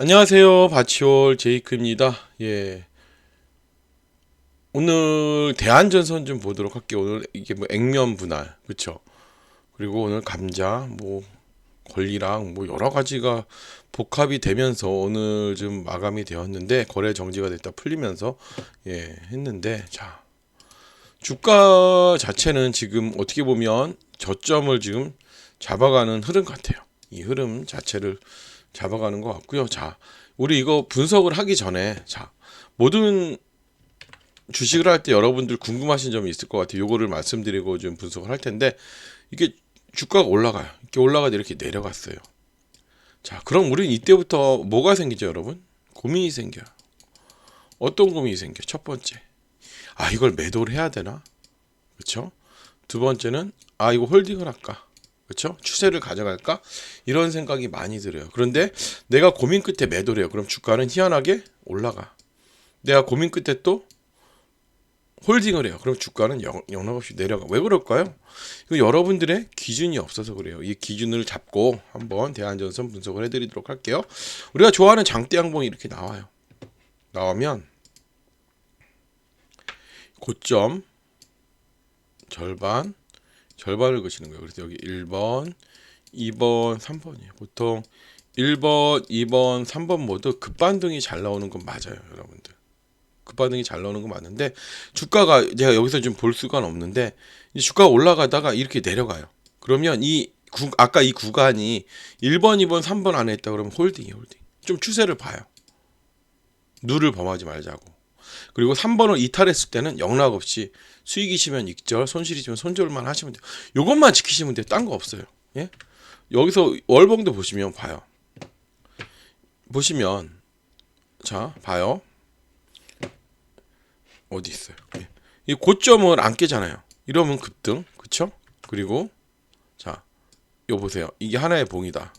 안녕하세요. 바치올 제이크입니다. 예. 오늘 대안전선 좀 보도록 할게요. 오늘 이게 뭐 액면 분할, 그쵸? 그리고 오늘 감자, 뭐, 권리랑 뭐 여러 가지가 복합이 되면서 오늘 좀 마감이 되었는데, 거래 정지가 됐다 풀리면서, 예, 했는데, 자. 주가 자체는 지금 어떻게 보면 저점을 지금 잡아가는 흐름 같아요. 이 흐름 자체를 잡아가는 것 같고요. 자, 우리 이거 분석을 하기 전에 자 모든 주식을 할 때 여러분들 궁금하신 점이 있을 것 같아요. 요거를 말씀드리고 좀 분석을 할 텐데 이게 주가가 올라가요. 이렇게 올라가다 이렇게 내려갔어요. 자, 그럼 우리는 이때부터 뭐가 생기죠, 여러분? 고민이 생겨요. 어떤 고민이 생겨? 첫 번째, 아 이걸 매도를 해야 되나? 그렇죠? 두 번째는 아 이거 홀딩을 할까? 그렇죠? 추세를 가져갈까? 이런 생각이 많이 들어요. 그런데 내가 고민 끝에 매도를 해요. 그럼 주가는 희한하게 올라가. 내가 고민 끝에 또 홀딩을 해요. 그럼 주가는 영, 영락없이 내려가. 왜 그럴까요? 이거 여러분들의 기준이 없어서 그래요. 이 기준을 잡고 한번 대안전선 분석을 해드리도록 할게요. 우리가 좋아하는 장대 양봉이 이렇게 나와요. 나오면 고점 절반 절반을 그시는 거예요. 그래서 여기 1번, 2번, 3번이에요. 보통 1번, 2번, 3번 모두 급반등이 잘 나오는 건 맞아요, 여러분들. 급반등이 잘 나오는 건 맞는데 주가가 제가 여기서 좀 볼 수가 없는데 이 주가가 올라가다가 이렇게 내려가요. 그러면 이 구, 아까 이 구간이 1번, 2번, 3번 안에 있다 그러면 홀딩이 홀딩. 좀 추세를 봐요. 누를 범하지 말자고. 그리고 3번을 이탈했을 때는 영락 없이 수익이시면 익절, 손실이시면 손절만 하시면 돼요. 요것만 지키시면 돼요. 딴 거 없어요. 예? 여기서 월봉도 보시면 봐요. 보시면 자, 봐요. 어디 있어요? 예. 이 고점을 안 깨잖아요. 이러면 급등. 그쵸? 그리고 자, 요 보세요. 이게 하나의 봉이다.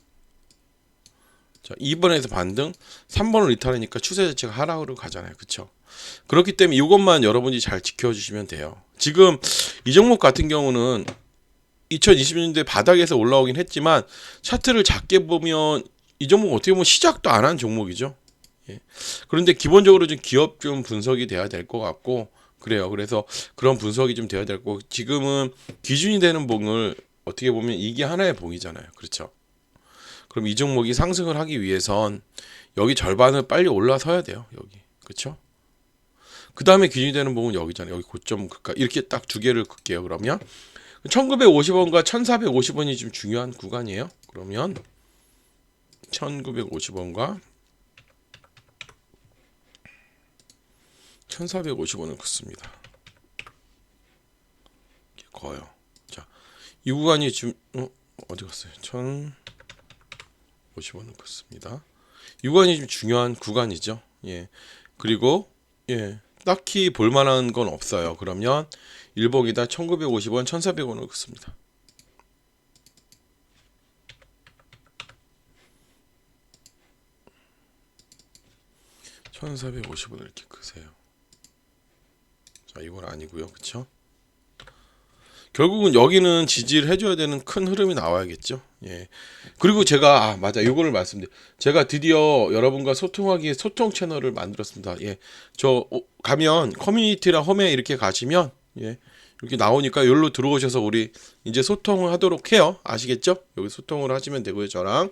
자, 2번에서 반등, 3번을 이탈하니까 추세 자체가 하락으로 가잖아요. 그쵸? 그렇기 때문에 이것만 여러분이 잘 지켜주시면 돼요. 지금 이 종목 같은 경우는 2020년대 바닥에서 올라오긴 했지만 차트를 작게 보면 이 종목 어떻게 보면 시작도 안 한 종목이죠. 예. 그런데 기본적으로 좀 기업 좀 분석이 돼야 될 것 같고 그래요. 그래서 그런 분석이 좀 돼야 될 거고 지금은 기준이 되는 봉을 어떻게 보면 이게 하나의 봉이잖아요. 그렇죠? 그럼 이 종목이 상승을 하기 위해선 여기 절반을 빨리 올라서야 돼요. 여기. 그렇죠? 그 다음에 기준이 되는 부분 여기잖아요. 여기 고점 극가 이렇게 딱 두 개를 긋게요. 그러면 1950원과 1450원이 좀 중요한 구간이에요. 그러면 1950원과 1450원을 긋습니다. 거요. 자, 이 구간이 지금 어, 어디 갔어요? 1050원을 긋습니다. 이 구간이 좀 중요한 구간이죠. 예. 그리고 예. 딱히 볼만한 건 없어요. 그러면 일봉이다 1950원, 1400원을 긋습니다. (1450원) 이렇게 크세요 자 이건 아니고요 그쵸 결국은 여기는 지지를 해줘야 되는 큰 흐름이 나와야겠죠. 예. 그리고 제가 아 맞아. 요거를 말씀드려. 제가 드디어 여러분과 소통하기 위해 소통 채널을 만들었습니다. 예저 어, 가면 커뮤니티랑 홈에 이렇게 가시면 예. 이렇게 나오니까 여기로 들어오셔서 우리 이제 소통을 하도록 해요. 아시겠죠? 여기 소통을 하시면 되고요 저랑.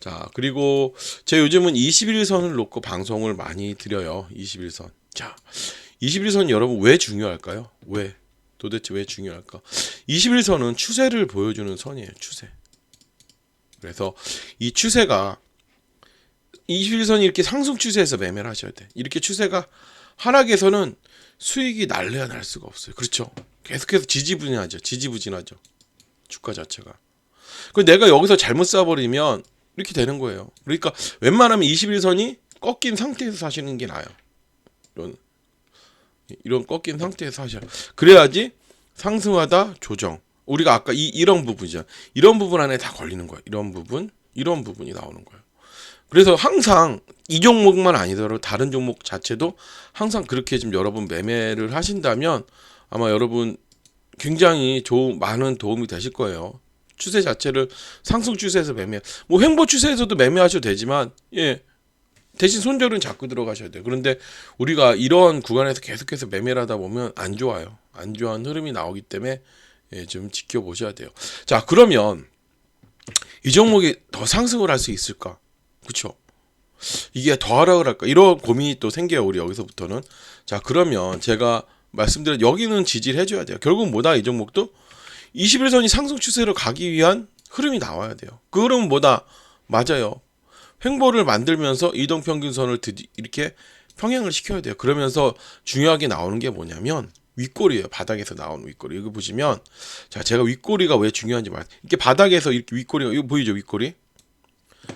자 그리고 제 요즘은 21선을 놓고 방송을 많이 드려요. 21선. 자 21선 여러분 왜 중요할까요? 왜 도대체 왜 중요할까 21선은 추세를 보여주는 선이에요 추세 그래서 이 추세가 21선이 이렇게 상승 추세에서 매매를 하셔야 돼. 이렇게 추세가 하락에서는 수익이 날래야 날 수가 없어요. 그렇죠? 계속해서 지지부진하죠. 지지부진하죠. 주가 자체가. 그 내가 여기서 잘못 쏴버리면 이렇게 되는 거예요. 그러니까 웬만하면 21선이 꺾인 상태에서 사시는 게 나아요. 이런 이런 꺾인 상태에서 사셔. 그래야지 상승하다 조정. 우리가 아까 이 이런 부분이죠. 이런 부분 안에 다 걸리는 거예요. 이런 부분, 이런 부분이 나오는 거예요. 그래서 항상 이 종목만 아니더라도 다른 종목 자체도 항상 그렇게 좀 여러분 매매를 하신다면 아마 여러분 굉장히 좋은 많은 도움이 되실 거예요. 추세 자체를 상승 추세에서 매매, 뭐 횡보 추세에서도 매매하셔도 되지만 예 대신 손절은 자꾸 들어가셔야 돼요. 그런데 우리가 이런 구간에서 계속해서 매매를 하다 보면 안 좋아요. 안 좋아하는 흐름이 나오기 때문에 예, 좀 지켜보셔야 돼요. 자, 그러면 이 종목이 더 상승을 할 수 있을까? 그렇죠? 이게 더 하락을 할까? 이런 고민이 또 생겨요. 우리 여기서부터는. 자, 그러면 제가 말씀드린 여기는 지지를 해줘야 돼요. 결국 뭐다 이 종목도 21선이 상승 추세로 가기 위한 흐름이 나와야 돼요. 그 흐름은 뭐다? 맞아요. 횡보를 만들면서 이동 평균선을 드디 이렇게 평행을 시켜야 돼요. 그러면서 중요하게 나오는 게 뭐냐면 윗꼬리예요. 바닥에서 나오는 윗꼬리. 여기 보시면 자 제가 윗꼬리가 왜 중요한지 말. 이렇게 바닥에서 이렇게 윗꼬리가 이거 보이죠 윗꼬리?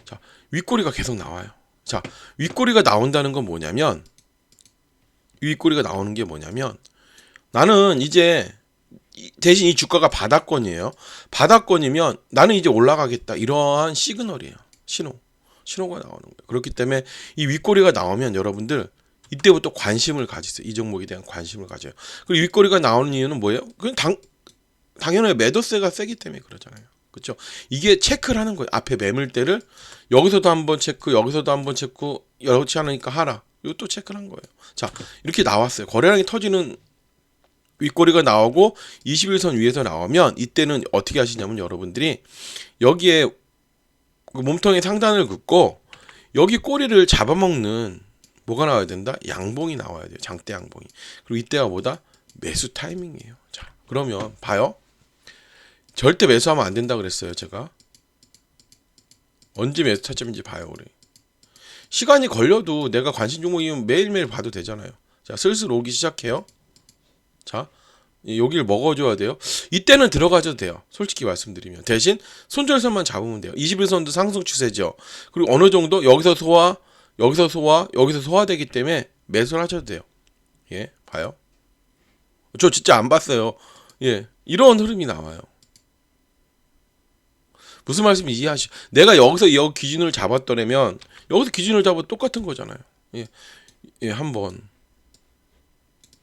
자 윗꼬리가 계속 나와요. 자 윗꼬리가 나온다는 건 뭐냐면 윗꼬리가 나오는 게 뭐냐면 나는 이제 이- 대신 이 주가가 바닥권이에요. 바닥권이면 나는 이제 올라가겠다 이러한 시그널이에요. 신호. 신호가 나오는 거예요. 그렇기 때문에 이 윗꼬리가 나오면 여러분들 이때부터 관심을 가지세요. 이 종목에 대한 관심을 가져요. 그리고 윗꼬리가 나오는 이유는 뭐예요? 그냥 당 당연히 매도세가 세기 때문에 그러잖아요. 그렇죠? 이게 체크를 하는 거예요. 앞에 매물대를 여기서도 한번 체크, 여기서도 한번 체크, 여렇지 않으니까 하라. 이것도 체크를 한 거예요. 자, 이렇게 나왔어요. 거래량이 터지는 윗꼬리가 나오고 21선 위에서 나오면 이때는 어떻게 하시냐면 여러분들이 여기에 그 몸통의 상단을 긋고 여기 꼬리를 잡아먹는 뭐가 나와야 된다? 양봉이 나와야 돼요. 장대 양봉이. 그리고 이때가 뭐다? 매수 타이밍이에요. 자, 그러면 봐요. 절대 매수하면 안 된다 그랬어요, 제가. 언제 매수 타점인지 봐요, 우리. 시간이 걸려도 내가 관심 종목이면 매일매일 봐도 되잖아요. 자, 슬슬 오기 시작해요. 자, 이- 여기를 먹어줘야 돼요. 이때는 들어가줘도 돼요. 솔직히 말씀드리면. 대신 손절선만 잡으면 돼요. 21선도 상승 추세죠. 그리고 어느 정도 여기서 소화, 여기서 소화, 여기서 소화되기 때문에 매수를 하셔도 돼요. 예, 봐요. 저 진짜 안 봤어요. 예, 이런 흐름이 나와요. 무슨 말씀인지 이해하시? 내가 여기서 여기 기준을 잡았더라면 여기서 기준을 잡아도 똑같은 거잖아요. 예, 예, 한 번,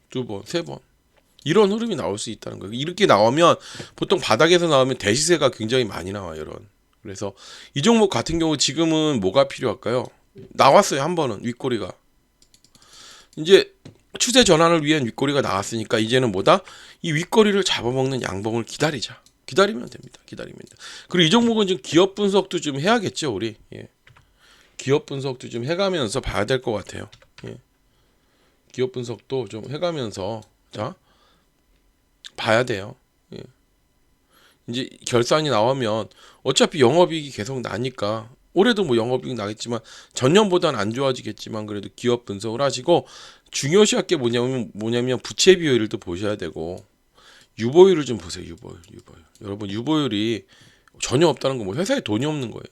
두 번, 세 번. 이런 흐름이 나올 수 있다는 거예요. 이렇게 나오면 보통 바닥에서 나오면 대시세가 굉장히 많이 나와요. 이런. 그래서 이 종목 같은 경우 지금은 뭐가 필요할까요? 나왔어요. 한 번은 윗꼬리가. 이제 추세 전환을 위한 윗꼬리가 나왔으니까 이제는 뭐다? 이 윗꼬리를 잡아먹는 양봉을 기다리자. 기다리면 됩니다. 기다리면 돼. 그리고 이 종목은 지금 기업 분석도 좀 해야겠죠, 우리. 예. 기업 분석도 좀 해가면서 봐야 될 것 같아요. 예. 기업 분석도 좀 해가면서 자 봐야 돼요. 예. 이제 결산이 나오면 어차피 영업이익이 계속 나니까 올해도 뭐 영업이익 나겠지만 전년보다는 안 좋아지겠지만 그래도 기업 분석을 하시고 중요시할 게 뭐냐면 뭐냐면 부채 비율을 또 보셔야 되고 유보율을 좀 보세요. 유보율, 유보율. 여러분 유보율이 전혀 없다는 건 뭐 회사에 돈이 없는 거예요.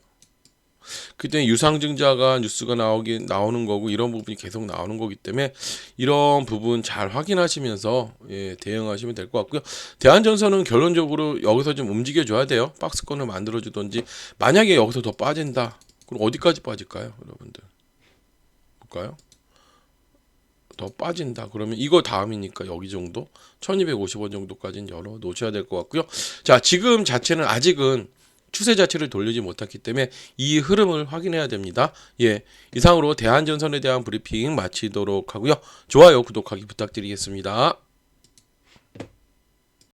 그때 유상증자가 뉴스가 나오기 나오는 거고 이런 부분이 계속 나오는 거기 때문에 이런 부분 잘 확인하시면서 예, 대응하시면 될 것 같고요. 대한전선은 결론적으로 여기서 좀 움직여 줘야 돼요. 박스권을 만들어 주든지 만약에 여기서 더 빠진다. 그럼 어디까지 빠질까요, 여러분들? 볼까요? 더 빠진다. 그러면 이거 다음이니까 여기 정도 1250원 정도까지는 열어 놓으셔야 될 것 같고요. 자, 지금 자체는 아직은 추세 자체를 돌리지 못했기 때문에 이 흐름을 확인해야 됩니다. 예. 이상으로 대한전선에 대한 브리핑 마치도록 하고요. 좋아요, 구독하기 부탁드리겠습니다.